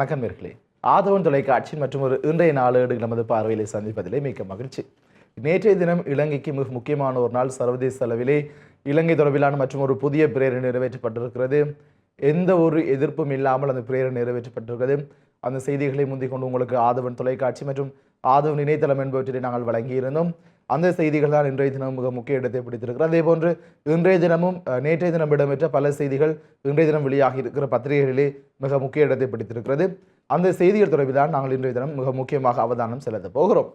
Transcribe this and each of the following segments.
வணக்கம் நேர்களே. ஆதவன் தொலைக்காட்சி மற்றும் ஒரு இன்றைய நாளேடு நமது பார்வையிலே சந்திப்பதிலே மிக்க மகிழ்ச்சி. நேற்றைய தினம் இலங்கைக்கு மிக முக்கியமான ஒரு நாள் சர்வதேச அளவிலே இலங்கை தொடர்பிலான மற்றும் ஒரு புதிய பிரேரணை நிறைவேற்றப்பட்டிருக்கிறது. எந்த ஒரு எதிர்ப்பும் இல்லாமல் அந்த பிரேரணை நிறைவேற்றப்பட்டிருக்கிறது. அந்த செய்திகளை முந்திக் கொண்டு உங்களுக்கு ஆதவன் தொலைக்காட்சி மற்றும் ஆதவன் இணையதளம் என்பவற்றை நாங்கள் வழங்கியிருந்தோம். அந்த செய்திகள் தான் இன்றைய தினம் மிக முக்கிய இடத்தை பிடித்திருக்கிறது. அதே போன்று இன்றைய தினமும் நேற்றைய தினம் இடம்பெற்ற பல செய்திகள் இன்றைய தினம் வெளியாகி இருக்கிற பத்திரிகைகளிலே மிக முக்கிய இடத்தை பிடித்திருக்கிறது. அந்த செய்திகள் தொடர்பில் தான் நாங்கள் இன்றைய தினம் மிக முக்கியமாக அவதானம் செலுத்த போகிறோம்.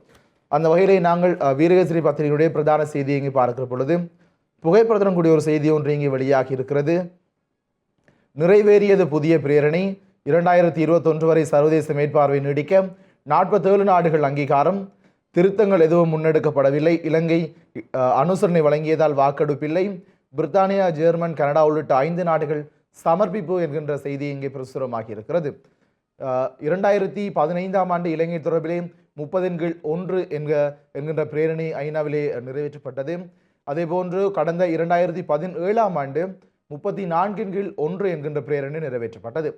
அந்த வகையிலே நாங்கள் வீரகசிரி பத்திரிகையுடைய பிரதான செய்தியை இங்கே பார்க்கிற பொழுது புகைப்படத்துடன் கூடிய ஒரு செய்தி ஒன்று இங்கே வெளியாகி இருக்கிறது. நிறைவேறியது புதிய பிரேரணை இரண்டாயிரத்தி இருபத்தொன்று வரை சர்வதேச மேற்பார்வை நீடிக்க நாற்பத்தேழு நாடுகள் அங்கீகாரம் திருத்தங்கள் எதுவும் முன்னெடுக்கப்படவில்லை. இலங்கை அனுசரணை வழங்கியதால் வாக்கெடுப்பில்லை. பிரித்தானியா ஜெர்மன் கனடா உள்ளிட்ட ஐந்து நாடுகள் சமர்ப்பிப்பு என்கின்ற செய்தி இங்கே பிரசுரமாகி இருக்கிறது இரண்டாயிரத்தி பதினைந்தாம் ஆண்டு இலங்கை தொடர்பிலே முப்பதின் கீழ் ஒன்று என்க என்கின்ற பிரேரணை ஐநாவிலே நிறைவேற்றப்பட்டது. அதேபோன்று கடந்த இரண்டாயிரத்தி பதினேழாம் ஆண்டு முப்பத்தி நான்கின் கீழ் ஒன்று என்கின்ற பிரேரணை நிறைவேற்றப்பட்டது.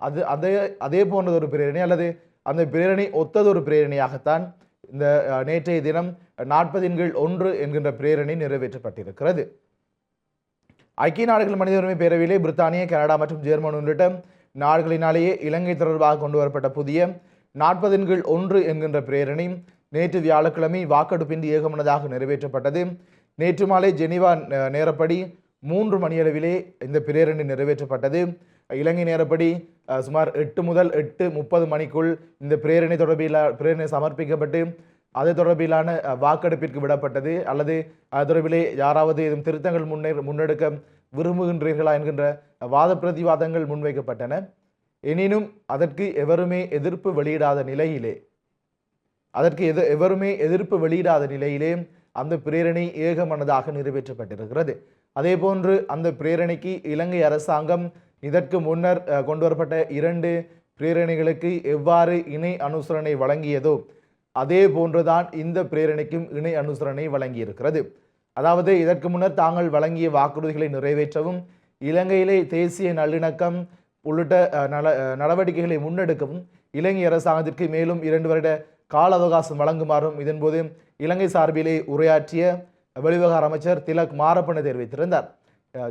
அது அதே அதே போன்றதொரு பிரேரணை அல்லது அந்த பிரேரணை ஒத்ததொரு பிரேரணையாகத்தான் இந்த நேற்றைய தினம் நாற்பதின் கீழ் ஒன்று என்கின்ற பிரேரணை நிறைவேற்றப்பட்டிருக்கிறது. ஐக்கிய நாடுகள் மனித உரிமை பேரவையிலே பிரித்தானியா கனடா மற்றும் ஜெர்மன் உள்ளிட்ட நாடுகளினாலேயே இலங்கை தொடர்பாக கொண்டு வரப்பட்ட புதிய நாற்பதின் கீழ் ஒன்று என்கின்ற பிரேரணை நேற்று வியாழக்கிழமை வாக்கெடுப்பின்றி ஏகமனதாக நிறைவேற்றப்பட்டது. நேற்று மாலை ஜெனிவா நேரப்படி மூன்று மணியளவிலே இந்த பிரேரணை நிறைவேற்றப்பட்டது. இலங்கை நேரப்படி சுமார் எட்டு முதல் எட்டு முப்பது மணிக்குள் இந்த பிரேரணை தொடர்பில் பிரேரணை சமர்ப்பிக்கப்பட்டு அது தொடர்பிலான வாக்கெடுப்பிற்கு விடப்பட்டது. அல்லது அது தொடர்பிலே யாராவது எதுவும் திருத்தங்கள் முன்னே முன்னெடுக்க விரும்புகின்றீர்களா என்கின்ற வாத பிரதிவாதங்கள் முன்வைக்கப்பட்டன. எனினும் அதற்கு எவருமே எதிர்ப்பு வெளியிடாத நிலையிலே அதற்கு எது எவருமே எதிர்ப்பு வெளியிடாத நிலையிலே அந்த பிரேரணை ஏகமனதாக நிறைவேற்றப்பட்டிருக்கிறது. அதே போன்று அந்த பிரேரணைக்கு இலங்கை அரசாங்கம் இதற்கு முன்னர் கொண்டு வரப்பட்ட இரண்டு பிரேரணைகளுக்கு எவ்வாறு இணை அனுசரணை வழங்கியதோ அதே போன்றுதான் இந்த பிரேரணைக்கும் இணை அனுசரணை வழங்கியிருக்கிறது. அதாவது இதற்கு முன்னர் தாங்கள் வழங்கிய வாக்குறுதிகளை நிறைவேற்றவும் இலங்கையிலே தேசிய நல்லிணக்கம் உள்ளிட்ட நல நடவடிக்கைகளை முன்னெடுக்கவும் இலங்கை அரசாங்கத்திற்கு மேலும் இரண்டு வருட கால அவகாசம் வழங்குமாறும் இதன்போது இலங்கை சார்பிலே உரையாற்றிய வெளிவிவகார அமைச்சர் திலக் மாரப்பன தெரிவித்திருந்தார்.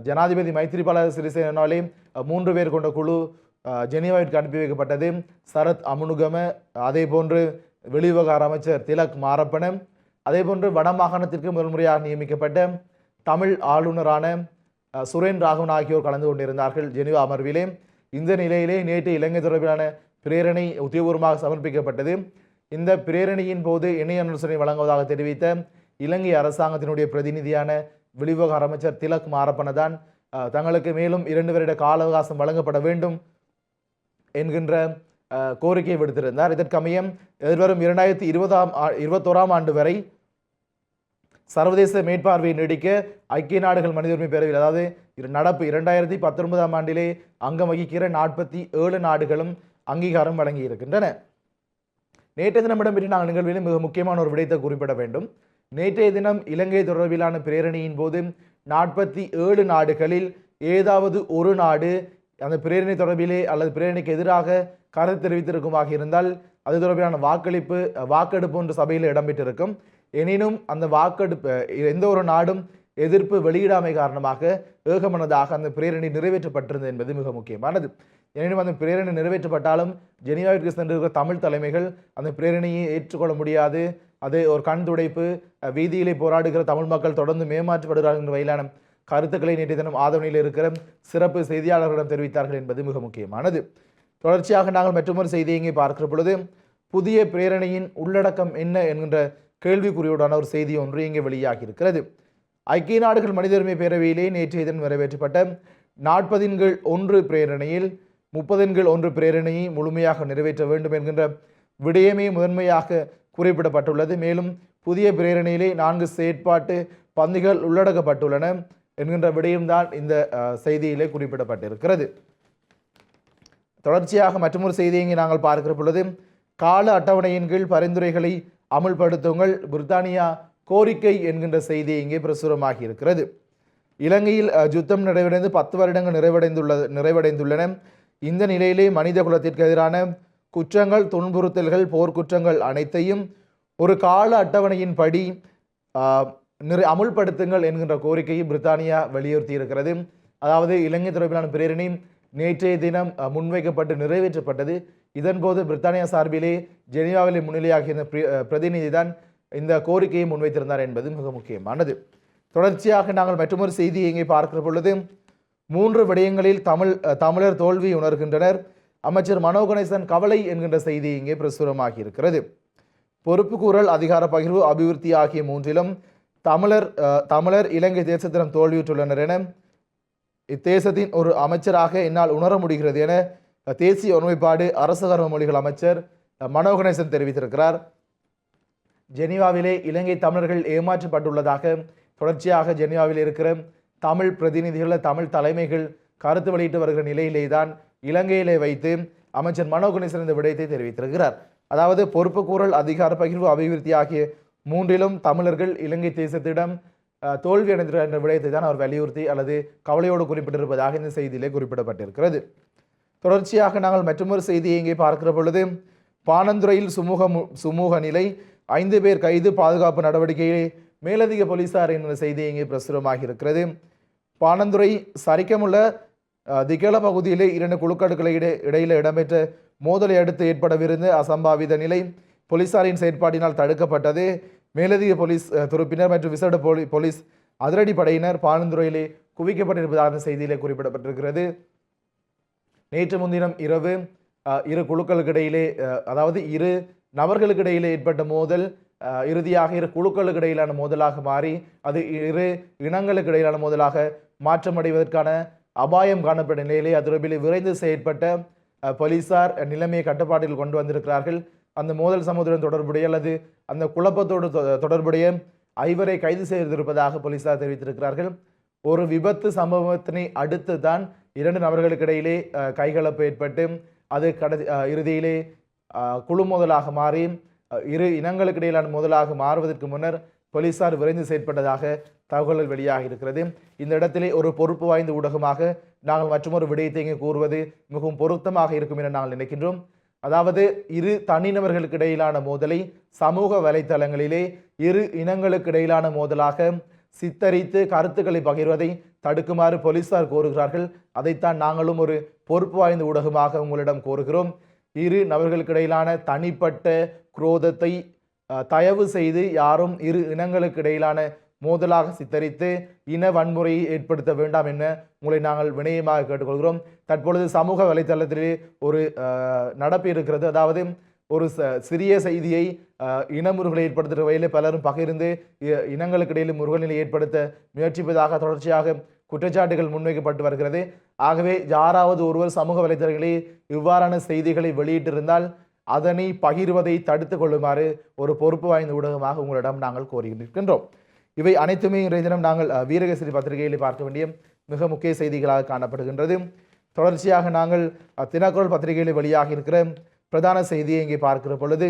ஜனாதிபதி மைத்ரிபால சிறிசேனாலே மூன்று பேர் கொண்ட குழு அஹ், ஜெனீவாவிற்கு அனுப்பி வைக்கப்பட்டது சரத் அமுனுகம அதே போன்று வெளிவிவகார அமைச்சர் திலக் மாரப்பன அதே போன்று வடமாகாணத்திற்கு முதல் முறையாக நியமிக்கப்பட்ட தமிழ் ஆளுநரான சுரேன் ராகவன் ஆகியோர் கலந்து கொண்டிருந்தார்கள் ஜெனீவா அமர்விலே. இந்த நிலையிலே நேற்று இலங்கை தொடர்பிலான பிரேரணை உத்தியபூர்வமாக சமர்ப்பிக்கப்பட்டது. இந்த பிரேரணையின் போது இணை அனுசரணை வழங்குவதாக தெரிவித்த இலங்கை அரசாங்கத்தினுடைய பிரதிநிதியான வெளிவிவகார அமைச்சர் திலக் மாரப்பன தான் தங்களுக்கு மேலும் இரண்டு வருட கால அவகாசம் வழங்கப்பட வேண்டும் என்கின்ற கோரிக்கையை விடுத்திருந்தார். இதற்கமையம் எதிர்வரும் இரண்டாயிரத்தி இருபதாம் ஆ- இருபத்தோராம் ஆண்டு வரை சர்வதேச மேற்பார்வையை நீடிக்க ஐக்கிய நாடுகள் மனித உரிமை பேரவையில் அதாவது நடப்பு இரண்டாயிரத்தி பத்தொன்பதாம் ஆண்டிலே அங்கம் வகிக்கிற நாற்பத்தி ஏழு நாடுகளும் அங்கீகாரம் வழங்கி இருக்கின்றன தினமிடம் தினம் நாங்கள் நிகழ்விலும் மிக முக்கியமான ஒரு விடயத்தை குறிப்பிட வேண்டும். நேற்றைய தினம் இலங்கை தொடர்பிலான பிரேரணையின் போது நாற்பத்தி ஏழு நாடுகளில் ஏதாவது ஒரு நாடு அந்த பிரேரணை தொடர்பிலே அல்லது பிரேரணைக்கு எதிராக கருத்து தெரிவித்திருக்குமாக இருந்தால் அது தொடர்பிலான வாக்களிப்பு வாக்கெடுப்பு ஒன்று சபையில் இடம்பெற்றிருக்கும். எனினும் அந்த வாக்கெடுப்பு எந்த ஒரு நாடும் எதிர்ப்பு வெளியிடாமை காரணமாக ஏகமனதாக அந்த பிரேரணை நிறைவேற்றப்பட்டிருந்தது என்பது மிக முக்கியமானது. எனினும் அந்த பிரேரணை நிறைவேற்றப்பட்டாலும் ஜெனீவாவிற்கு சென்றிருக்கிற தமிழ் தலைமைகள் அந்த பிரேரணையை ஏற்றுக்கொள்ள முடியாது. அது ஒரு கண் துடைப்பு வீதியிலே போராடுகிற தமிழ் மக்கள் தொடர்ந்து மேமாற்றப்படுகிறார்கள் என்ற வகையிலான கருத்துக்களை நேற்றைய தினம் ஆதவணையில் இருக்கிற சிறப்பு செய்தியாளர்களிடம் தெரிவித்தார்கள் என்பது மிக முக்கியமானது. தொடர்ச்சியாக நாங்கள் மற்றொரு செய்தியை இங்கே பார்க்கிற பொழுது புதிய பிரேரணையின் உள்ளடக்கம் என்ன என்கின்ற கேள்விக்குறியோடான ஒரு செய்தி ஒன்று இங்கே வெளியாகி இருக்கிறது ஐக்கிய நாடுகள் மனித பேரவையிலே நேற்றைய தினம் நிறைவேற்றப்பட்ட நாற்பதின் கீழ் ஒன்று பிரேரணையில் முப்பதின் கீழ் ஒன்று பிரேரணையை முழுமையாக நிறைவேற்ற வேண்டும் என்கின்ற விடயமே முதன்மையாக குறிப்பிடப்பட்டுள்ளது. மேலும் புதிய பிரேரணையிலே நான்கு செயற்பாட்டு பந்திகள் உள்ளடக்கப்பட்டுள்ளன என்கின்ற விடயம்தான் இந்த செய்தியிலே குறிப்பிடப்பட்டிருக்கிறது. தொடர்ச்சியாக மற்றொரு செய்தியை இங்கே நாங்கள் பார்க்கிற பொழுது கால அட்டவணையின் கீழ் பரிந்துரைகளை அமுல்படுத்துங்கள். பிரித்தானியா கோரிக்கை என்கின்ற செய்தி இங்கே பிரசுரமாகி இருக்கிறது இலங்கையில் யுத்தம் நிறைவடைந்து பத்து வருடங்கள் நிறைவடைந்துள்ள நிறைவடைந்துள்ளன. இந்த நிலையிலே மனித குலத்திற்கு எதிரான குற்றங்கள் துன்புறுத்தல்கள் போர்க்குற்றங்கள் அனைத்தையும் ஒரு கால அட்டவணையின்படி நிறை அமுல்படுத்துங்கள் என்கின்ற கோரிக்கையை பிரித்தானியா வலியுறுத்தி இருக்கிறது அதாவது இலங்கை தொடர்பிலான பிரேரணை நேற்றைய தினம் முன்வைக்கப்பட்டு நிறைவேற்றப்பட்டது. இதன்போது பிரித்தானியா சார்பிலே ஜெனீவாவிலே முன்னிலையாகிய இந்த பிரதிநிதி தான் இந்த கோரிக்கையை முன்வைத்திருந்தார் என்பது மிக முக்கியமானது. தொடர்ச்சியாக நாங்கள் மற்றொரு செய்தியை இங்கே பார்க்கிற பொழுது மூன்று விடயங்களில் தமிழ் தமிழர் தோல்வி உணர்கின்றனர். அமைச்சர் மனோ கணேசன் கவலை என்கின்ற செய்தி இங்கே பிரசுரமாகி இருக்கிறது. பொறுப்புக்கூறல் அதிகார பகிர்வு அபிவிருத்தி ஆகிய மூன்றிலும் தமிழர் தமிழர் இலங்கை தேசத்திடம் தோல்வியுற்றுள்ளனர் என இத்தேசத்தின் ஒரு அமைச்சராக என்னால் உணர முடிகிறது என தேசிய ஒருமைப்பாடு அரசு கர்ம மொழிகள் அமைச்சர் மனோ கணேசன் தெரிவித்திருக்கிறார். ஜெனீவாவிலே இலங்கை தமிழர்கள் ஏமாற்றப்பட்டுள்ளதாக தொடர்ச்சியாக ஜெனீவாவில் இருக்கிற தமிழ் பிரதிநிதிகள் தமிழ் தலைமைகள் கருத்து வெளியிட்டு வருகிற நிலையிலே தான் இலங்கையிலே வைத்து அமைச்சர் மனோ கணேசன் இந்த விடயத்தை தெரிவித்திருக்கிறார். அதாவது பொறுப்புக்கூறல் அதிகார பகிர்வு அபிவிருத்தி ஆகிய மூன்றிலும் தமிழர்கள் இலங்கை தேசத்திடம் தோல்வி அடைந்திருக்கிற என்ற விடயத்தை தான் அவர் வலியுறுத்தி அல்லது கவலையோடு குறிப்பிட்டிருப்பதாக இந்த செய்தியிலே குறிப்பிடப்பட்டிருக்கிறது. தொடர்ச்சியாக நாங்கள் மற்றொரு செய்தியை இங்கே பார்க்கிற பொழுது பானந்துறையில் சுமூக சுமூக நிலை ஐந்து பேர் கைது பாதுகாப்பு நடவடிக்கையிலே மேலதிக போலீசார் என்ற செய்தி இங்கே பிரசுரமாகி இருக்கிறது பானந்துறை சரிக்கமுள்ள அஹ், பகுதியிலே இரண்டு குழுக்களுக்கு இட இடையில இடம்பெற்ற மோதலை அடுத்து ஏற்படவிருந்த அசம்பாவித நிலை போலீசாரின் செயற்பாட்டினால் தடுக்கப்பட்டது. மேலதிக போலீஸ் துருப்பினர் மற்றும் விசேட போலி போலீஸ் அதிரடி படையினர் பாலந்துறையிலே குவிக்கப்பட்டிருப்பதாக செய்தியிலே குறிப்பிடப்பட்டிருக்கிறது. நேற்று முன்தினம் இரவு இரு குழுக்களுக்கு இடையிலே அதாவது இரு நபர்களுக்கு இடையிலே ஏற்பட்ட மோதல் இறுதியாக இரு குழுக்களுக்கு இடையிலான மோதலாக மாறி அது இரு இனங்களுக்கு இடையிலான மோதலாக மாற்றமடைவதற்கான அபாயம் காணப்பட்ட நிலையிலே அது விரைந்து செயற்பட்ட போலீசார் நிலைமையை கட்டுப்பாட்டில் கொண்டு வந்திருக்கிறார்கள். அந்த மோதல் சம்பவத்துடன் தொடர்புடைய அல்லது அந்த குழப்பத்தோடு தொ- தொடர்புடைய ஐவரை கைது செய்திருப்பதாக போலீசார் தெரிவித்திருக்கிறார்கள். ஒரு விபத்து சம்பவத்தினை அடுத்து தான் இரண்டு நபர்களுக்கு இடையிலே கைகலப்பு ஏற்பட்டு அது கட இறுதியிலே குழு மோதலாக மாறி இரு இனங்களுக்கு இடையிலான மோதலாக மாறுவதற்கு முன்னர் போலீசார் விரைந்து செயற்பட்டதாக தகவல்கள் வெளியாகி இருக்கிறது. இந்த இடத்திலே ஒரு பொறுப்பு வாய்ந்த ஊடகமாக நாங்கள் மற்றொரு விடயத்தை இங்கே கூறுவது மிகவும் பொருத்தமாக இருக்கும் என நாங்கள் நினைக்கின்றோம். அதாவது இரு தனிநபர்களுக்கு இடையிலான மோதலை சமூக வலைத்தளங்களிலே இரு இனங்களுக்கு இடையிலான மோதலாக சித்தரித்து கருத்துக்களை பகிர்வதை தடுக்குமாறு போலீசார் கோருகிறார்கள். அதைத்தான் நாங்களும் ஒரு பொறுப்பு வாய்ந்த ஊடகமாக உங்களிடம் கோருகிறோம். இரு நபர்களுக்கு இடையிலான தனிப்பட்ட குரோதத்தை தயவு செய்து யாரும் இரு இனங்களுக்கு இடையிலான மோதலாக சித்தரித்து இன வன்முறையை ஏற்படுத்த வேண்டாம் என உங்களை நாங்கள் வினயமாக கேட்டுக்கொள்கிறோம். தற்பொழுது சமூக வலைத்தளத்திலே ஒரு நடப்பு இருக்கிறது. அதாவது ஒரு சிறிய செய்தியை அஹ், இனமுறுகளை ஏற்படுத்துகிற வகையில் பலரும் பகிர்ந்து இனங்களுக்கு இடையிலும் முருகல் ஏற்படுத்த முயற்சிப்பதாக தொடர்ச்சியாக குற்றச்சாட்டுகள் முன்வைக்கப்பட்டு வருகிறது. ஆகவே யாராவது ஒருவர் சமூக வலைத்தளங்களில் இவ்வாறான செய்திகளை வெளியிட்டிருந்தால் அதனை பகிர்வதை தடுத்து கொள்ளுமாறு ஒரு பொறுப்பு வாய்ந்த ஊடகமாக உங்களிடம் நாங்கள் கோரி நிற்கின்றோம் இவை அனைத்துமே இன்றைய தினம் நாங்கள் அஹ், பத்திரிகையில் பார்க்க வேண்டிய மிக முக்கிய செய்திகளாக காணப்படுகின்றது. தொடர்ச்சியாக நாங்கள் தினக்குரல் பத்திரிகையில் வெளியாக இருக்கிற பிரதான செய்தியை இங்கே பார்க்கிற பொழுது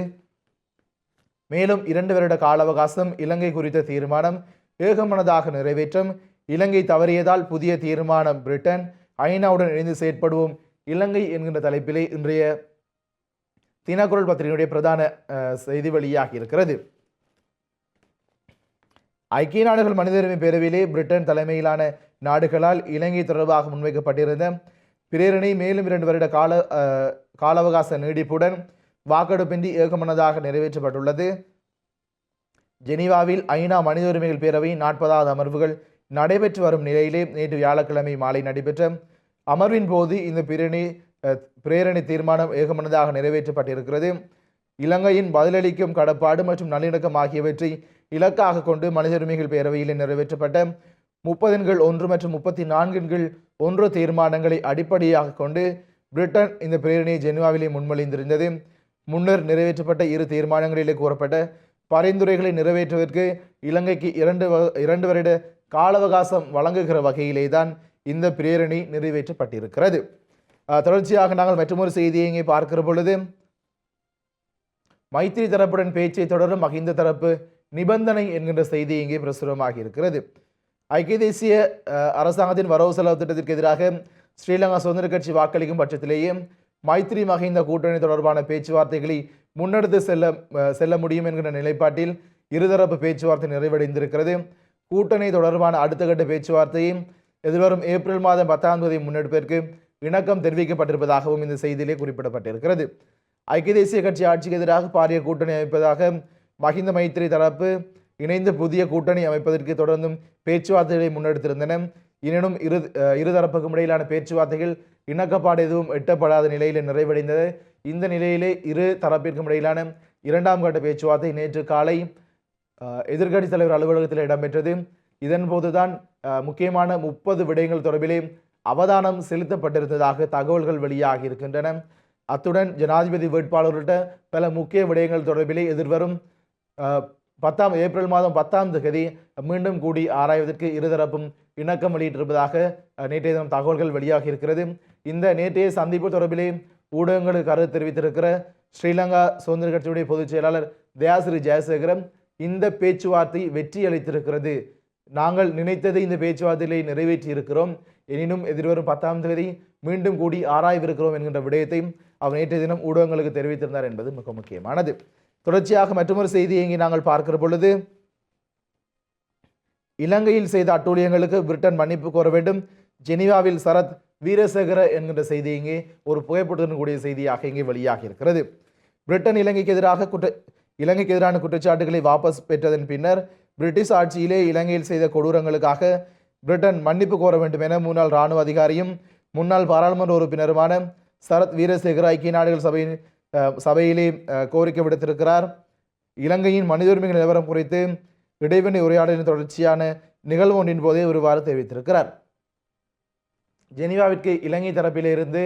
மேலும் இரண்டு வருட கால அவகாசம் இலங்கை குறித்த தீர்மானம் ஏகமனதாக நிறைவேற்றம் இலங்கை தவறியதால் புதிய தீர்மானம் பிரிட்டன் ஐநாவுடன் இணைந்து செயற்படுவோம் இலங்கை என்கின்ற தலைப்பிலே இன்றைய தினக்குரல் பத்திரிகையுடைய பிரதான செய்தி வெளியாகி இருக்கிறது. ஐக்கிய நாடுகள் மனித உரிமை பேரவையிலே பிரிட்டன் தலைமையிலான நாடுகளால் இலங்கை தொடர்பாக முன்வைக்கப்பட்டிருந்த பிரேரணை மேலும் இரண்டு வருட கால கால அவகாச நீடிப்புடன் வாக்கெடுப்பின்றி ஏகமனதாக நிறைவேற்றப்பட்டுள்ளது. ஜெனீவாவில் ஐநா மனித உரிமைகள் பேரவையின் நாற்பதாவது அமர்வுகள் நடைபெற்று வரும் நிலையிலே நேற்று வியாழக்கிழமை மாலை நடைபெற்ற அமர்வின் போது இந்த பிரேரணை பிரேரணி பிரேரணை தீர்மானம் ஏகமனதாக நிறைவேற்றப்பட்டிருக்கிறது. இலங்கையின் பதிலளிக்கும் கடப்பாடு மற்றும் நல்லிணக்கம் ஆகியவற்றை இலக்காக கொண்டு மனித உரிமைகள் பேரவையில் நிறைவேற்றப்பட்ட முப்பது எண்கள் ஒன்று மற்றும் முப்பத்தி நான்கு எண்கள் ஒன்று தீர்மானங்களை அடிப்படையாக கொண்டு பிரிட்டன் இந்த பிரேரணையை ஜெனீவாவிலே முன்மொழிந்திருந்தது. முன்னர் நிறைவேற்றப்பட்ட இரு தீர்மானங்களிலே கூறப்பட்ட பரிந்துரைகளை நிறைவேற்றுவதற்கு இலங்கைக்கு இரண்டு வ- இரண்டு வருட கால அவகாசம் வழங்குகிற வகையிலே தான் இந்த பிரேரணி நிறைவேற்றப்பட்டிருக்கிறது. தொடர்ச்சியாக நாங்கள் மற்றொரு செய்தியை இங்கே பார்க்கிற பொழுது மைத்திரி தரப்புடன் பேச்சை தொடரும் மஹிந்த தரப்பு நிபந்தனை என்கின்ற செய்தி இங்கே பிரசுரமாகி இருக்கிறது. ஐக்கிய தேசிய அரசாங்கத்தின் வரவு செலவு திட்டத்திற்கு எதிராக ஸ்ரீலங்கா சுதந்திர கட்சி வாக்களிக்கும் பட்சத்திலேயே மைத்ரி மகிந்த கூட்டணி தொடர்பான பேச்சுவார்த்தைகளை முன்னெடுத்து செல்ல செல்ல முடியும் என்கிற நிலைப்பாட்டில் இருதரப்பு பேச்சுவார்த்தை நிறைவடைந்திருக்கிறது. கூட்டணி தொடர்பான அடுத்த கட்ட பேச்சுவார்த்தையை எதிர்வரும் ஏப்ரல் மாதம் பத்தாம் தேதி முன்னெடுப்பிற்கு இணக்கம் தெரிவிக்கப்பட்டிருப்பதாகவும் இந்த செய்தியிலே குறிப்பிடப்பட்டிருக்கிறது. ஐக்கிய தேசிய கட்சி ஆட்சிக்கு எதிராக பாரிய கூட்டணி அமைப்பதாக மஹிந்த மைத்ரி தரப்பு இணைந்து புதிய கூட்டணி அமைப்பதற்கு தொடர்ந்தும் பேச்சுவார்த்தைகளை முன்னெடுத்திருந்தன. எனினும் இரு இருதரப்புக்கும் இடையிலான பேச்சுவார்த்தைகள் இணக்கப்பாடு எதுவும் எட்டப்படாத நிலையில் நிறைவடைந்தது. இந்த நிலையிலே இரு தரப்பிற்கும் இடையிலான இரண்டாம் கட்ட பேச்சுவார்த்தை நேற்று காலை எதிர்க்கட்சி தலைவர் அலுவலகத்தில் இடம்பெற்றது. இதன்போதுதான் முக்கியமான முப்பது விடயங்கள் தொடர்பிலே அவதானம் செலுத்தப்பட்டிருந்ததாக தகவல்கள் வெளியாகி இருக்கின்றன. அத்துடன் ஜனாதிபதி வேட்பாளர்களிட்ட பல முக்கிய விடயங்கள் தொடர்பிலே எதிர்வரும் பத்தாம் ஏப்ரல் மாதம் பத்தாம் தேதி மீண்டும் கூடி ஆராய்வதற்கு இருதரப்பும் இணக்கம் வெளியிட்டிருப்பதாக நேற்றைய தினம் தகவல்கள் வெளியாகி இருக்கிறது. இந்த நேற்றைய சந்திப்பு தொடர்பிலே ஊடகங்களுக்கு கருத்து தெரிவித்திருக்கிற ஸ்ரீலங்கா சுதந்திர கட்சியுடைய பொதுச் செயலாளர் தயாசிரி ஜெயசேகரன் இந்த பேச்சுவார்த்தை வெற்றி அளித்திருக்கிறது. நாங்கள் நினைத்ததை இந்த பேச்சுவார்த்தையிலே நிறைவேற்றி இருக்கிறோம் எனினும் எதிர்வரும் பத்தாம் தேதி மீண்டும் கூடி ஆராய்விருக்கிறோம் என்கின்ற விடயத்தையும் அவர் நேற்றைய தினம் ஊடகங்களுக்கு தெரிவித்திருந்தார் என்பது மிக முக்கியமானது. தொடர்ச்சியாக மற்றொரு செய்தியை இங்கே நாங்கள் பார்க்கிற பொழுது இலங்கையில் செய்த அட்டூழியங்களுக்கு பிரிட்டன் மன்னிப்பு கோர வேண்டும். ஜெனீவாவில் சரத் வீரசேகர என்கின்ற செய்தி இங்கே ஒரு புகைப்படத்துடன் கூடிய செய்தியாக இங்கே வெளியாகி இருக்கிறது. பிரிட்டன் இலங்கைக்கு எதிராக குற்ற இலங்கைக்கு எதிரான குற்றச்சாட்டுகளை வாபஸ் பெற்றதன் பின்னர் பிரிட்டிஷ் ஆட்சியிலே இலங்கையில் செய்த கொடூரங்களுக்காக பிரிட்டன் மன்னிப்பு கோர வேண்டும் என முன்னாள் இராணுவ அதிகாரியும் முன்னாள் பாராளுமன்ற உறுப்பினருமான சரத் வீரசேகர ஐக்கிய நாடுகள் சபையின் சபையிலே கோரிக்கை விடுத்திருக்கிறார். இலங்கையின் மனித உரிமைகள் நிலவரம் குறித்து இடைவெளி உரையாடலின் தொடர்ச்சியான நிகழ்வு ஒன்றின் போதே ஒருவாறு தெரிவித்திருக்கிறார். ஜெனீவாவிற்கு இலங்கை தரப்பிலிருந்து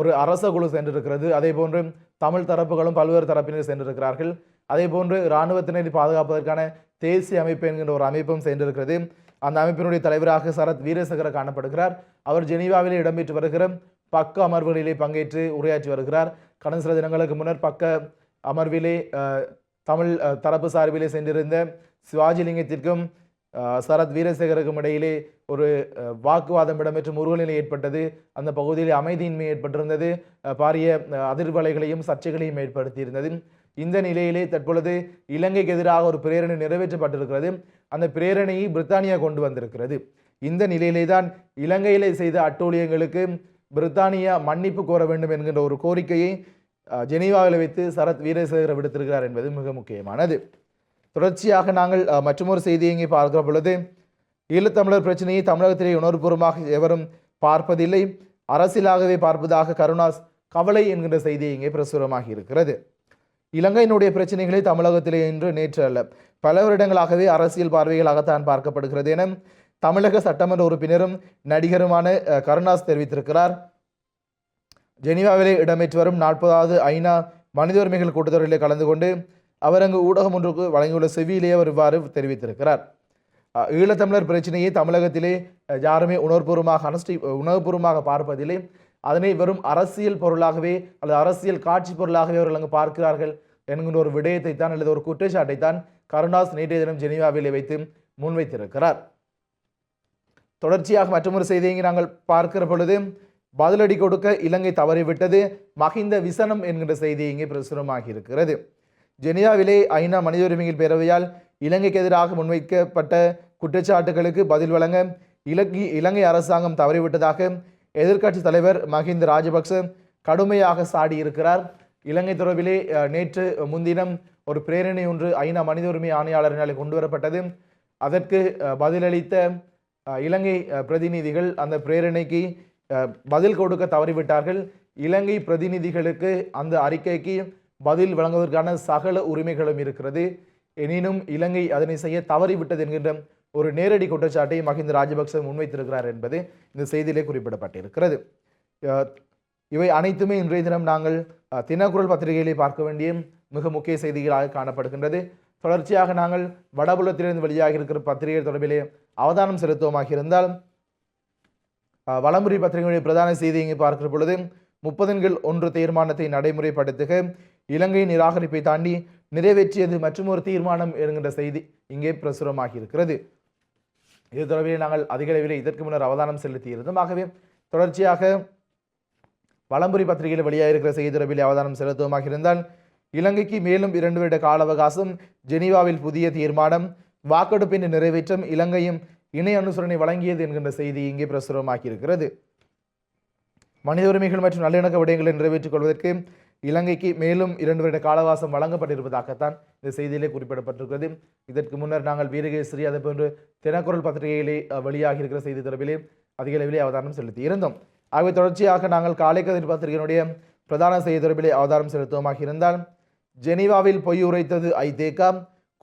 ஒரு அரச குழு சென்றிருக்கிறது. அதே போன்று தமிழ் தரப்புகளும் பல்வேறு தரப்பினர் சென்றிருக்கிறார்கள். அதே போன்று இராணுவத்தினரை பாதுகாப்பதற்கான தேசிய அமைப்பு என்கின்ற ஒரு அமைப்பும் சென்றிருக்கிறது. அந்த அமைப்பினுடைய தலைவராக சரத் வீரசகர காணப்படுகிறார். அவர் ஜெனீவாவிலே இடம்பெற்று வருகிற பக்க அமர்வுகளிலே பங்கேற்று உரையாற்றி வருகிறார். கடந்த சில தினங்களுக்கு முன்னர் பக்க அமர்விலே தமிழ் தரப்பு சார்பிலே சென்றிருந்த சிவாஜிலிங்கத்திற்கும் சரத் வீரசேகருக்கும் இடையிலே ஒரு வாக்குவாதம் இடம்பெற்று முருகநிலை ஏற்பட்டது. அந்த பகுதியில் அமைதியின்மை ஏற்பட்டிருந்தது. பாரிய அதிர்வலைகளையும் சர்ச்சைகளையும் ஏற்படுத்தியிருந்தது. இந்த நிலையிலே தற்பொழுது இலங்கைக்கு எதிராக ஒரு பிரேரணை நிறைவேற்றப்பட்டிருக்கிறது. அந்த பிரேரணையை பிரித்தானியா கொண்டு வந்திருக்கிறது. இந்த நிலையிலே தான் இலங்கையிலே செய்த அட்டூழியங்களுக்கு பிரித்தானியா மன்னிப்பு கோர வேண்டும் என்கின்ற ஒரு கோரிக்கையை ஜெனீவாவில் வைத்து சரத் வீரசேகர விடுத்திருக்கிறார் என்பது மிக முக்கியமானது. தொடர்ச்சியாக நாங்கள் மற்றொரு மற்றுமொரு செய்தியை இங்கே பார்க்கிற பொழுது ஈழத்தமிழர் பிரச்சனையை தமிழகத்திலே உணர்வுபூர்வமாக எவரும் பார்ப்பதில்லை. அரசியலாகவே பார்ப்பதாக கருணாஸ் கவலை என்கின்ற செய்தி இங்கே பிரசுரமாகி இருக்கிறது. இலங்கையினுடைய பிரச்சனைகளை தமிழகத்திலே இன்று நேற்று அல்ல பல வருடங்களாகவே அரசியல் பார்வைகளாகத்தான் பார்க்கப்படுகிறது என தமிழக சட்டமன்ற உறுப்பினரும் நடிகருமான கருணாஸ் தெரிவித்திருக்கிறார். ஜெனீவாவிலே இடம்பெற்று வரும் நாற்பதாவது ஐநா மனித உரிமைகள் கூட்டத்தொடரிலே கலந்து கொண்டு அவர் அங்கு ஊடகம் ஒன்றுக்கு வழங்கியுள்ள செவியிலே அவர் இவ்வாறு தெரிவித்திருக்கிறார். ஈழத்தமிழர் பிரச்சனையை தமிழகத்திலே யாருமே உணர்வுபூர்வமாக அனுஷ்டி உணர்வுபூர்வமாக பார்ப்பதில்லை. அதனை வெறும் அரசியல் பொருளாகவே அல்லது அரசியல் காட்சி பொருளாகவே அவர்கள் அங்கு பார்க்கிறார்கள் என்கின்ற ஒரு விடயத்தை தான் அல்லது ஒரு குற்றச்சாட்டை தான் கருணாஸ் நேற்றைய தினம் ஜெனீவாவிலே வைத்து முன்வைத்திருக்கிறார். தொடர்ச்சியாக மற்றொரு செய்தியை நாங்கள் பார்க்கிற பொழுது பதிலடி கொடுக்க இலங்கை தவறிவிட்டது மகிந்த விசனம் என்கின்ற செய்தி இங்கே பிரசுரமாகி இருக்கிறது ஜெனியாவிலே ஐநா மனித உரிமைகள் பேரவையால் இலங்கைக்கு எதிராக முன்வைக்கப்பட்ட குற்றச்சாட்டுகளுக்கு பதில் வழங்க இலங்கை இலங்கை அரசாங்கம் தவறிவிட்டதாக எதிர்க்கட்சி தலைவர் மஹிந்த ராஜபக்ச கடுமையாக சாடியிருக்கிறார். இலங்கை தொடர்பிலே நேற்று முன்தினம் ஒரு பிரேரணை ஒன்று ஐநா மனித உரிமை ஆணையாளரினால் கொண்டு வரப்பட்டது. அதற்கு பதிலளித்த இலங்கை பிரதிநிதிகள் அந்த பிரேரணைக்கு பதில் கொடுக்க தவறிவிட்டார்கள். இலங்கை பிரதிநிதிகளுக்கு அந்த அறிக்கைக்கு பதில் வழங்குவதற்கான சகல உரிமைகளும் இருக்கிறது. எனினும் இலங்கை அதனை செய்ய தவறிவிட்டது என்கின்ற ஒரு நேரடி குற்றச்சாட்டை மஹிந்த ராஜபக்ச முன்வைத்திருக்கிறார் என்பது இந்த செய்தியிலே குறிப்பிடப்பட்டிருக்கிறது. இவை அனைத்துமே இன்றைய தினம் நாங்கள் தினக்குரல் பத்திரிகையிலே பார்க்க வேண்டிய மிக முக்கிய செய்திகளாக காணப்படுகின்றது. தொடர்ச்சியாக நாங்கள் வடபுலத்திலிருந்து வெளியாகி இருக்கிற பத்திரிகை தொடர்பிலே அவதானம் செலுத்துவோமாக இருந்தால் வளமுறை பத்திரிகையுடைய பிரதான செய்தி இங்கே பார்க்கிற பொழுது முப்பதன்கள் ஒன்று தீர்மானத்தை நடைமுறைப்படுத்துக இலங்கை நிராகரிப்பை தாண்டி நிறைவேற்றியது மற்றும் ஒரு தீர்மானம் என்கின்ற செய்தி இங்கே பிரசுரமாகி இருக்கிறது. இது தொடர்பில் நாங்கள் அதிக அளவில் இதற்கு முன்னர் அவதானம் செலுத்தியிருந்தோம். ஆகவே தொடர்ச்சியாக வளம்புரி பத்திரிகையில் வெளியாக இருக்கிற செய்தி தொடர்பில் அவதானம் செலுத்துவமாக இருந்தால் இலங்கைக்கு மேலும் இரண்டு வருட கால அவகாசம் ஜெனீவாவில் புதிய தீர்மானம். வாக்கெடுப்பின் நிறைவேற்றம் இலங்கையும் இணை அனுசரணை வழங்கியது என்கின்ற செய்தி இங்கே பிரசுரமாகியிருக்கிறது. மனித உரிமைகள் மற்றும் நல்லிணக்க விடயங்களை நிறைவேற்றிக் கொள்வதற்கு இலங்கைக்கு மேலும் இரண்டு வருட காலவாசம் வழங்கப்பட்டிருப்பதாகத்தான் இந்த செய்தியிலே குறிப்பிடப்பட்டிருக்கிறது. இதற்கு முன்னர் நாங்கள் வீரகேசரி அதே போன்று தினக்குரல் பத்திரிகையிலே வெளியாகி இருக்கிற செய்தி தொடர்பிலே அதிக அளவிலே அவதானம் செலுத்தி இருந்தோம் ஆகவே தொடர்ச்சியாக நாங்கள் காலை கதிர் பத்திரிகையினுடைய பிரதான செய்தி தொடர்பிலே அவதானம் செலுத்துவோமாக இருந்தால் ஜெனீவாவில் பொய் உரைத்தது ஐதேகா.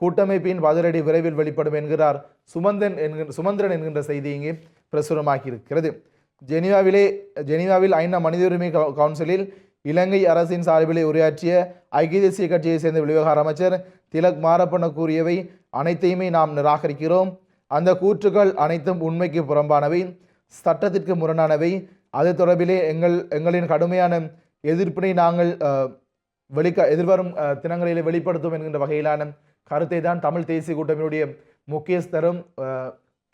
கூட்டமைப்பின் பதிலடி விரைவில் வெளிப்படும் என்கிறார் சுமந்தன் என்கிற சுமந்திரன் என்கின்ற செய்தி இங்கே பிரசுரமாகியிருக்கிறது. ஜெனீவாவிலே ஜெனீவாவில் ஐநா மனித உரிமை கவுன்சிலில் இலங்கை அரசின் சார்பிலே உரையாற்றிய ஐக்கிய தேசிய கட்சியைச் சேர்ந்த விவகார அமைச்சர் திலக் மாரப்பன கூறியவை அனைத்தையுமே நாம் நிராகரிக்கிறோம். அந்த கூற்றுக்கள் அனைத்தும் உண்மைக்கு புறம்பானவை சட்டத்திற்கு முரணானவை. அது தொடர்பிலே எங்கள் எங்களின் கடுமையான எதிர்ப்பினை நாங்கள் வெளிக்க எதிர்வரும் தினங்களிலே வெளிப்படுத்தும் என்கின்ற வகையிலான கருத்தை தான் தமிழ் தேசிய கூட்டமைப்பினுடைய முக்கியஸ்தரும்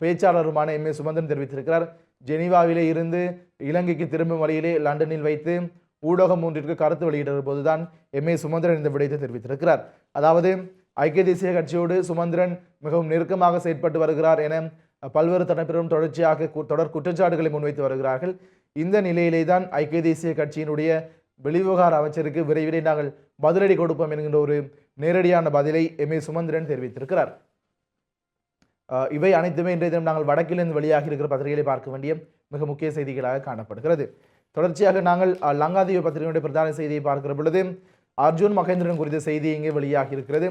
பேச்சாளருமான எம். ஏ. சுமந்திரன் தெரிவித்திருக்கிறார். ஜெனீவாவிலே இருந்து இலங்கைக்கு திரும்பும் வழியிலே லண்டனில் வைத்து ஊடகம் ஒன்றிற்கு கருத்து வெளியிட்ட போதுதான் எம். ஏ. சுமந்திரன் இந்த விடயத்தை தெரிவித்திருக்கிறார். அதாவது ஐக்கிய தேசிய கட்சியோடு சுமந்திரன் மிகவும் நெருக்கமாக செயற்பட்டு வருகிறார் என பல்வேறு தரப்பினரும் தொடர்ச்சியாக கு- தொடர் குற்றச்சாட்டுகளை முன்வைத்து வருகிறார்கள். இந்த நிலையிலே தான் ஐக்கிய தேசிய கட்சியினுடைய வெளிவிவகார அமைச்சருக்கு விரைவிலே நாங்கள் பதிலடி கொடுப்போம் என்கின்ற ஒரு நேரடியான பதிலை எம். ஏ. சுமந்திரன் தெரிவித்திருக்கிறார். இவை அனைத்துமே இன்றைய தினம் நாங்கள் வடக்கிலிருந்து வெளியாகி இருக்கிற பத்திரிகைகளை பார்க்க வேண்டிய மிக முக்கிய செய்திகளாக காணப்படுகிறது. தொடர்ச்சியாக நாங்கள் லங்காதீவ பத்திரிகையுடைய பிரதான செய்தியை பார்க்கிற பொழுது அர்ஜுன் மகேந்திரன் குறித்த செய்தி இங்கே வெளியாகி இருக்கிறது.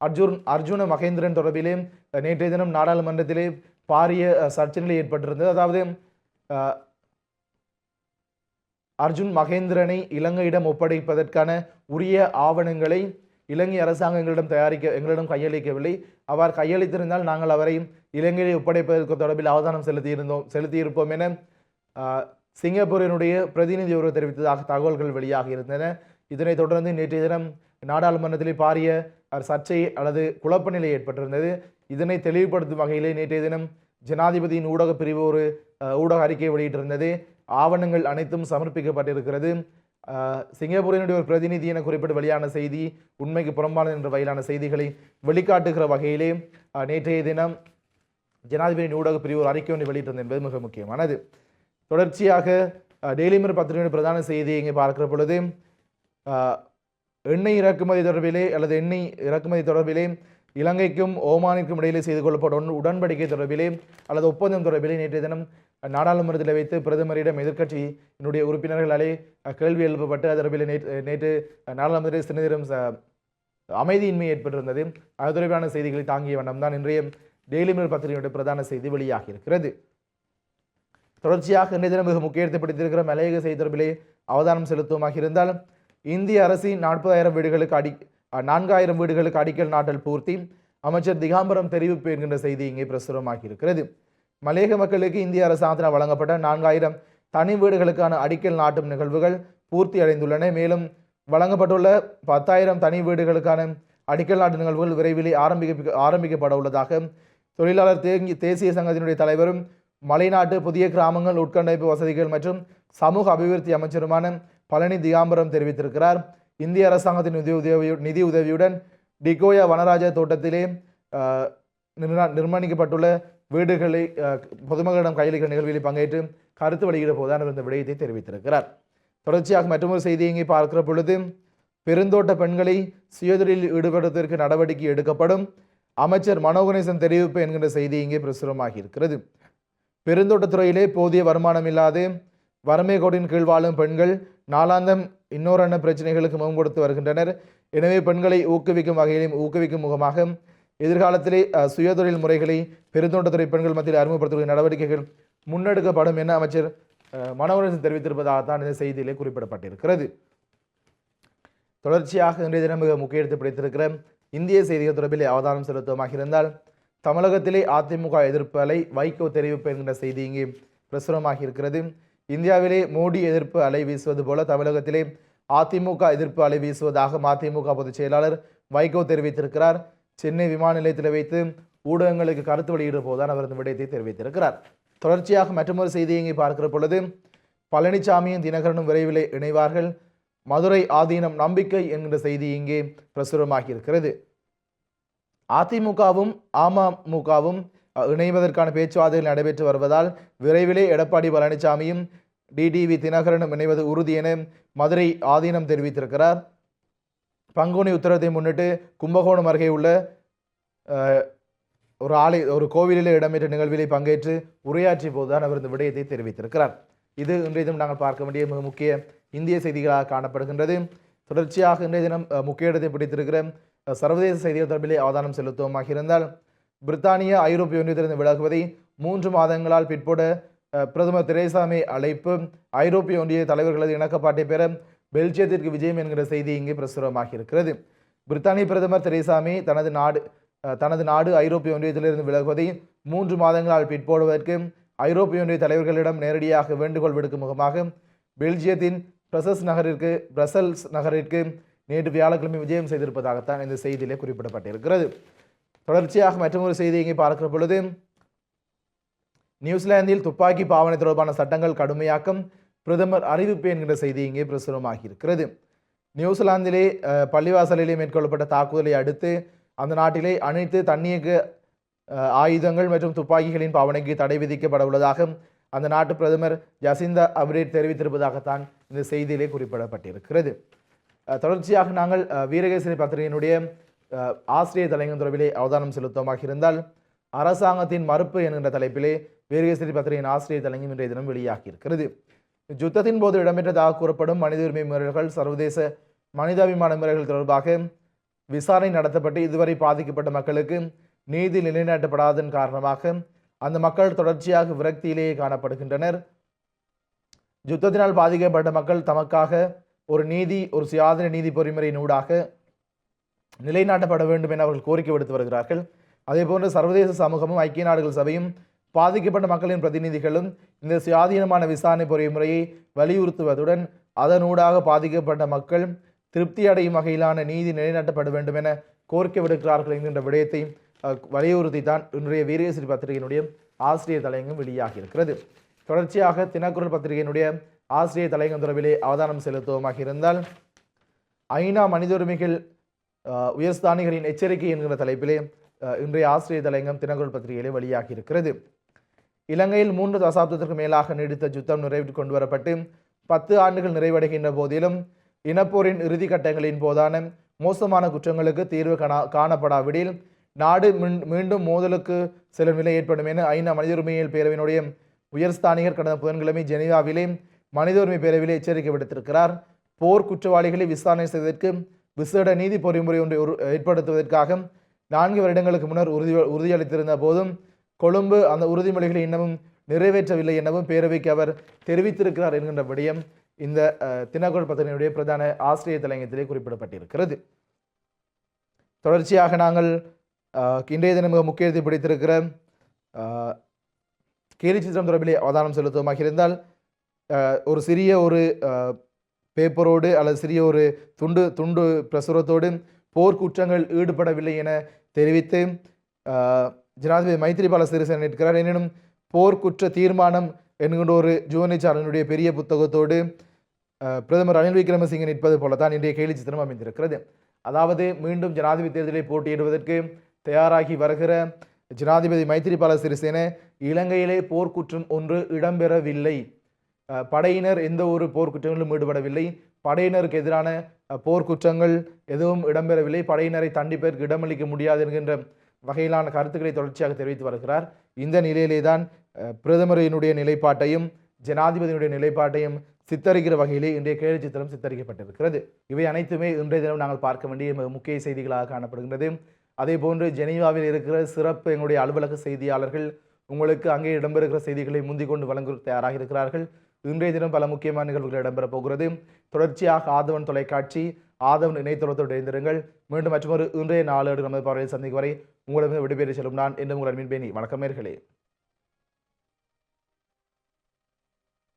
அர்ஜுன் அர்ஜுன மகேந்திரன் தொடர்பிலே நேற்றைய தினம் நாடாளுமன்றத்திலே பாரிய அஹ், சர்ச்சை நிலை ஏற்பட்டிருந்தது. அதாவது அர்ஜுன் மகேந்திரனை இலங்கையிடம் ஒப்படைப்பதற்கான உரிய ஆவணங்களை இலங்கை அரசாங்கம் எங்களிடம் தயாரிக்க எங்களிடம் கையளிக்கவில்லை. அவர் கையளித்திருந்தால் நாங்கள் அவரை இலங்கையை ஒப்படைப்பதற்கு தொடர்பில் அவதானம் செலுத்தியிருந்தோம் செலுத்தியிருப்போம் என சிங்கப்பூரினுடைய பிரதிநிதி ஒருவர் தெரிவித்ததாக தகவல்கள் வெளியாக இருந்தன. இதனைத் தொடர்ந்து நேற்றைய தினம் நாடாளுமன்றத்திலே பாரிய சர்ச்சை அல்லது குழப்ப நிலை ஏற்பட்டிருந்தது. இதனை தெளிவுபடுத்தும் வகையிலே நேற்றைய தினம் ஜனாதிபதியின் ஊடக பிரிவு ஒரு ஊடக அறிக்கை வெளியிட்டிருந்தது. ஆவணங்கள் அனைத்தும் சமர்ப்பிக்கப்பட்டிருக்கிறது. சிங்கப்பூரினுடைய ஒரு பிரதிநிதி என குறிப்பிட்டு வெளியான செய்தி உண்மைக்கு புறம்பானது என்ற வகையிலான செய்திகளை வெளிக்காட்டுகிற வகையிலே நேற்றைய தினம் ஜனாதிபதி ஊடக பிரிவு ஒரு அறிக்கை ஒன்று வெளியிட்டிருந்தது என்பது மிக முக்கியமானது. தொடர்ச்சியாக டெய்லிமர் டெய்லி பத்திரிகையின் பிரதான செய்தியை இங்கே பார்க்கிற பொழுது எண்ணெய் இறக்குமதி தொடர்பிலே அல்லது எண்ணெய் இறக்குமதி தொடர்பிலே இலங்கைக்கும் ஓமானிற்கும் இடையிலே செய்து கொள்ளப்படும் உடன்படிக்கை தொடர்பிலே அல்லது ஒப்பந்தம் தொடர்பிலே நேற்றைய தினம் நாடாளுமன்றத்தில் வைத்து பிரதமரிடம் எதிர்க்கட்சியினுடைய உறுப்பினர்களாலே கேள்வி எழுப்பப்பட்டு அது தொடர்பில் நேற்று நேற்று நாடாளுமன்றத்தில் சிறிது அமைதியின்மை ஏற்பட்டிருந்தது. அது தொடர்பான செய்திகளை தாங்கிய வண்ணம் தான் இன்றைய டெய்லி மிரர் பத்திரிகையுடைய பிரதான செய்தி வெளியாகி இருக்கிறது தொடர்ச்சியாக இன்றைய தினம் மிக முக்கியத்துவம் மலையக செய்தி தொடர்பிலே அவதானம் செலுத்துவமாக இருந்தால் இந்திய அரசின் நாற்பதாயிரம் வீடுகளுக்கு அடி நான்காயிரம் வீடுகளுக்கு அடிக்கல் நாட்டல் பூர்த்தி அமைச்சர் திகாம்பரம் தெரிவிப்பு என்கின்ற செய்தி இங்கே பிரசுரமாகி இருக்கிறது மலேக மக்களுக்கு இந்திய அரசாங்கத்தினால் வழங்கப்பட்ட நான்காயிரம் தனி வீடுகளுக்கான அடிக்கல் நாட்டும் நிகழ்வுகள் பூர்த்தி அடைந்துள்ளன. மேலும் வழங்கப்பட்டுள்ள பத்தாயிரம் தனி வீடுகளுக்கான அடிக்கல் நாட்டு நிகழ்வுகள் விரைவிலே ஆரம்பிக்க ஆரம்பிக்கப்பட உள்ளதாக தொழிலாளர் தேங்கி தேசிய சங்கத்தினுடைய தலைவரும் மலைநாட்டு புதிய கிராமங்கள் உட்கண்டமைப்பு வசதிகள் மற்றும் சமூக அபிவிருத்தி அமைச்சருமான பழனி திகாம்பரம் தெரிவித்திருக்கிறார். இந்திய அரசாங்கத்தின் நிதி உதவி நிதி உதவியுடன் டிகோயா வனராஜ தோட்டத்திலே நிர்ண- நிர்மாணிக்கப்பட்டுள்ள வீடுகளை பொதுமக்களிடம் கையளிக்கிற நிகழ்வில் பங்கேற்று கருத்து வெளியிட போதான் அவர் இந்த விடயத்தை தெரிவித்திருக்கிறார். தொடர்ச்சியாக மற்றொரு செய்தியை இங்கே பார்க்கிற பொழுது பெருந்தோட்ட பெண்களை சுயதொழில் ஈடுபடுவதற்கு நடவடிக்கை எடுக்கப்படும் அமைச்சர் மனோகணேசன் தெரிவிப்பு என்கின்ற செய்தி இங்கே பிரசுரமாகி இருக்கிறது. பெருந்தோட்டத்துறையிலே போதிய வருமானம் இல்லாது வறுமை கோட்டின் கீழ் வாழும் பெண்கள் நாளாந்தம் இன்னொரு பிரச்சனைகளுக்கு முகம் கொடுத்து வருகின்றனர். எனவே பெண்களை ஊக்குவிக்கும் வகையிலும் ஊக்குவிக்கும் முகமாக எதிர்காலத்திலே சுயதொழில் முறைகளை பெருந்தோட்டத்துறை பெண்கள் மத்தியில் அறிமுகப்படுத்தக்கூடிய நடவடிக்கைகள் முன்னெடுக்கப்படும் என அமைச்சர் மனோரஞ்சன் தெரிவித்திருப்பதாகத்தான் இந்த செய்தியிலே குறிப்பிடப்பட்டிருக்கிறது. தொடர்ச்சியாக இன்றைய தினம் மிக முக்கியத்துவம் பிடித்திருக்கிற இந்திய செய்திகள் தொடர்பில் அவதானம் செலுத்துவமாக இருந்தால் தமிழகத்திலே அதிமுக எதிர்ப்பு அலை வைகோ தெரிவிப்பு என்கின்ற செய்தி இங்கே பிரசுரமாக இருக்கிறது. இந்தியாவிலே மோடி எதிர்ப்பு அலை வீசுவது போல தமிழகத்திலே அதிமுக எதிர்ப்பு அலை வீசுவதாக மதிமுக பொதுச் செயலாளர் வைகோ தெரிவித்திருக்கிறார். சென்னை விமான நிலையத்தில் வைத்து ஊடகங்களுக்கு கருத்து வெளியிடும் போதுதான் அவர் இந்த விடயத்தை தெரிவித்திருக்கிறார். தொடர்ச்சியாக மற்றொரு செய்தியை இங்கே பார்க்கிற பொழுது பழனிசாமியும் தினகரனும் விரைவிலே இணைவார்கள். மதுரை ஆதீனம் நம்பிக்கை என்கிற செய்தி இங்கே பிரசுரமாகி இருக்கிறது அதிமுகவும் அமமுகவும் இணைவதற்கான பேச்சுவார்த்தைகள் நடைபெற்று வருவதால் விரைவிலே எடப்பாடி பழனிசாமியும் டிடிவி தினகரனும் இணைவது உறுதி என மதுரை ஆதீனம் தெரிவித்திருக்கிறார். பங்குனி உத்தரத்தை முன்னிட்டு கும்பகோணம் அருகே உள்ள ஒரு ஆலை ஒரு கோவிலில் இடம்பெற்ற நிகழ்விலே பங்கேற்று உரையாற்றிய போதுதான் அவர் இந்த விடயத்தை தெரிவித்திருக்கிறார். இது இன்றைய தினம் நாங்கள் பார்க்க வேண்டிய மிக முக்கிய இந்திய செய்திகளாக காணப்படுகின்றது. தொடர்ச்சியாக இன்றைய தினம் முக்கிய இடத்தை பிடித்திருக்கிற சர்வதேச செய்திகள் தொடர்பிலே அவதானம் செலுத்துவோமாக இருந்தால் பிரித்தானிய ஐரோப்பிய ஒன்றியத்திலிருந்து விலகுவதை மூன்று மாதங்களால் பிற்போட பிரதமர் தெரேசா அழைப்பு ஐரோப்பிய ஒன்றிய தலைவர்களது இணக்கப்பாட்டை பெற பெல்ஜியத்திற்கு விஜயம் என்கிற செய்தி இங்கே பிரசுரமாகி இருக்கிறது பிரித்தானிய பிரதமர் தெரேசாமி தனது நாடு தனது நாடு ஐரோப்பிய ஒன்றியத்திலிருந்து விலகுவதை மூன்று மாதங்களால் பிற்போடுவதற்கு ஐரோப்பிய ஒன்றிய தலைவர்களிடம் நேரடியாக வேண்டுகோள் விடுக்கும் முகமாக பெல்ஜியத்தின் பிரசஸ் நகரிற்கு பிரசல்ஸ் நகரிற்கு நேற்று வியாழக்கிழமை விஜயம் செய்திருப்பதாகத்தான் இந்த செய்தியிலே குறிப்பிடப்பட்டிருக்கிறது. தொடர்ச்சியாக மற்றொரு செய்தி இங்கே பார்க்கிற பொழுது நியூசிலாந்தில் துப்பாக்கி பாவனை தொடர்பான சட்டங்கள் கடுமையாக்கம் பிரதமர் அறிவிப்பு என்கிற செய்தி இங்கே பிரசுரமாகியிருக்கிறது. நியூசிலாந்திலே பள்ளிவாசலிலே மேற்கொள்ளப்பட்ட தாக்குதலை அடுத்து அந்த நாட்டிலே அனைத்து தன்னியக்க ஆயுதங்கள் மற்றும் துப்பாக்கிகளின் பவனைக்கு தடை விதிக்கப்பட உள்ளதாக அந்த நாட்டு பிரதமர் ஜசிந்தா அப்ரேட் தெரிவித்திருப்பதாகத்தான் இந்த செய்தியிலே குறிப்பிடப்பட்டிருக்கிறது. தொடர்ச்சியாக நாங்கள் வீரகேசரி பத்திரிகையினுடைய ஆசிரியர் தலைங்கம் தொடர்பிலே அவதானம் செலுத்தமாக இருந்தால் அரசாங்கத்தின் மறுப்பு என்கின்ற தலைப்பிலே வீரகேசரி பத்திரிகையின் ஆசிரியர் தலைங்கம் இன்றைய தினம் வெளியாகியிருக்கிறது. யுத்தத்தின் போது இடம்பெற்றதாக கூறப்படும் மனித உரிமை மீறல்கள் சர்வதேச மனிதாபிமான மீறல்கள் தொடர்பாக விசாரணை நடத்தப்பட்டு இதுவரை பாதிக்கப்பட்ட மக்களுக்கு நீதி நிலைநாட்டப்படாததன் காரணமாக அந்த மக்கள் தொடர்ச்சியாக விரக்தியிலேயே காணப்படுகின்றனர். யுத்தத்தினால் பாதிக்கப்பட்ட மக்கள் தமக்காக ஒரு நீதி ஒரு சுயாதீன நீதி பொறிமுறையின் ஊடாக நிலைநாட்டப்பட வேண்டும் என அவர்கள் கோரிக்கை விடுத்து வருகிறார்கள். அதேபோன்று சர்வதேச சமூகமும் ஐக்கிய நாடுகள் சபையும் பாதிக்கப்பட்ட மக்களின் பிரதிநிதிகளும் இந்த சுயாதீனமான விசாரணை பொறிமுறையை வலியுறுத்துவதுடன் அதனூடாக பாதிக்கப்பட்ட மக்கள் திருப்தி அடையும் வகையிலான நீதி நிலைநாட்டப்பட வேண்டும் என கோரிக்கை விடுக்கிறார்கள் என்கின்ற விடயத்தை வலியுறுத்தி தான் இன்றைய வீரேஸ்வரி பத்திரிகையினுடைய ஆசிரியர் தலையங்கம் வெளியாகி இருக்கிறது தொடர்ச்சியாக தினக்குரல் பத்திரிகையினுடைய ஆசிரியர் தலையங்கம் தொடர்பிலே அவதானம் செலுத்துவோமாக இருந்தால் ஐநா மனித உரிமைகள் உயர்ஸ்தானிகளின் எச்சரிக்கை என்கிற தலைப்பிலே இன்றைய ஆசிரியர் தலையங்கம் தினக்குரல் பத்திரிகையிலே வெளியாகி இருக்கிறது இலங்கையில் மூன்று தசாப்தத்திற்கு மேலாக நீடித்த யுத்தம் நிறைவு கொண்டு வரப்பட்டு பத்து ஆண்டுகள் நிறைவடைகின்ற போதிலும் இனப்போரின் இறுதி கட்டங்களின் போதான மோசமான குற்றங்களுக்கு தீர்வு காணா காணப்படாவிடில் நாடு மீண்டும் மோதலுக்கு செல்லும் நிலை ஏற்படும் என ஐநா மனித உரிமையியல் பேரவையினுடைய உயர்ஸ்தானிகர் கடந்த புதன்கிழமை ஜெனீவாவிலே மனித உரிமை பேரவையிலே எச்சரிக்கை விடுத்திருக்கிறார். போர் குற்றவாளிகளை விசாரணை செய்வதற்கு விசேட நீதி பொறிமுறை ஒன்றை உரு- ஏற்படுத்துவதற்காக நான்கு வருடங்களுக்கு முன்னர் உறுதி உறுதியளித்திருந்த போதும் கொழும்பு அந்த உறுதிமொழிகளை இன்னமும் நிறைவேற்றவில்லை எனவும் பேரவைக்கு அவர் தெரிவித்திருக்கிறார் என்கின்ற விடயம் இந்த தினகோள் பத்திரிகையுடைய பிரதான ஆசிரியர் தலையங்கத்திலே குறிப்பிடப்பட்டிருக்கிறது. தொடர்ச்சியாக நாங்கள் இன்றைய தினம் மிக முக்கியத்தை பிடித்திருக்கிற கேலி சித்திரம் தொடர்பிலே அவதானம் செலுத்துவமாக இருந்தால் ஒரு சிறிய ஒரு பேப்பரோடு அல்லது சிறிய ஒரு துண்டு துண்டு பிரசுரத்தோடு போர்க்குற்றங்கள் ஈடுபடவில்லை என தெரிவித்து ஜனாதிபதி மைத்ரிபால சிறிசேன நிற்கிறார். எனினும் போர்க்குற்ற தீர்மானம் என்கின்ற ஒரு ஜுவனிச்சாரனுடைய பெரிய புத்தகத்தோடு பிரதமர் ரணில் விக்ரமசிங்கே நிற்பது போலத்தான் இன்றைய கேலி சித்திரம் அமைந்திருக்கிறது. அதாவது மீண்டும் ஜனாதிபதி தேர்தலில் போட்டியிடுவதற்கு தயாராகி வருகிற ஜனாதிபதி மைத்திரிபால சிறிசேன இலங்கையிலே போர்க்குற்றம் ஒன்று இடம்பெறவில்லை. படையினர் எந்த ஒரு போர்க்குற்றங்களிலும் ஈடுபடவில்லை. படையினருக்கு எதிரான போர்க்குற்றங்கள் எதுவும் இடம்பெறவில்லை. படையினரை தண்டிப்பதற்கு இடமளிக்க முடியாது என்கின்ற வகையிலான கருத்துக்களை தொடர்ச்சியாக தெரிவித்து வருகிறார். இந்த நிலையிலே தான் பிரதமரினுடைய நிலைப்பாட்டையும் ஜனாதிபதியினுடைய நிலைப்பாட்டையும் சித்தரிக்கிற வகையிலே இன்றைய கேள்வி சித்திரம் சித்தரிக்கப்பட்டிருக்கிறது. இவை அனைத்துமே இன்றைய தினம் நாங்கள் பார்க்க வேண்டிய மிக முக்கிய செய்திகளாக காணப்படுகின்றது. அதே போன்று ஜெனீவாவில் இருக்கிற சிறப்பு எங்களுடைய அலுவலக செய்தியாளர்கள் உங்களுக்கு அங்கே இடம்பெறுகிற செய்திகளை முந்திக் கொண்டு வழங்க தயாராக இருக்கிறார்கள். இன்றைய தினம் பல முக்கியமான நிகழ்வுகள் இடம்பெறப் போகிறது. தொடர்ச்சியாக ஆதவன் தொலைக்காட்சி ஆதவன் இணையதளத்தோடு இணைந்திருங்கள். மீண்டும் மற்றொரு இன்றைய நாளேடு நமது பார்வையில் சந்திக்கும் வரை உங்களிடம் விடைபெற்று செல்லும் நான் என்று உங்கள் அன்பின் பேணி. வணக்கம் நேர்களே.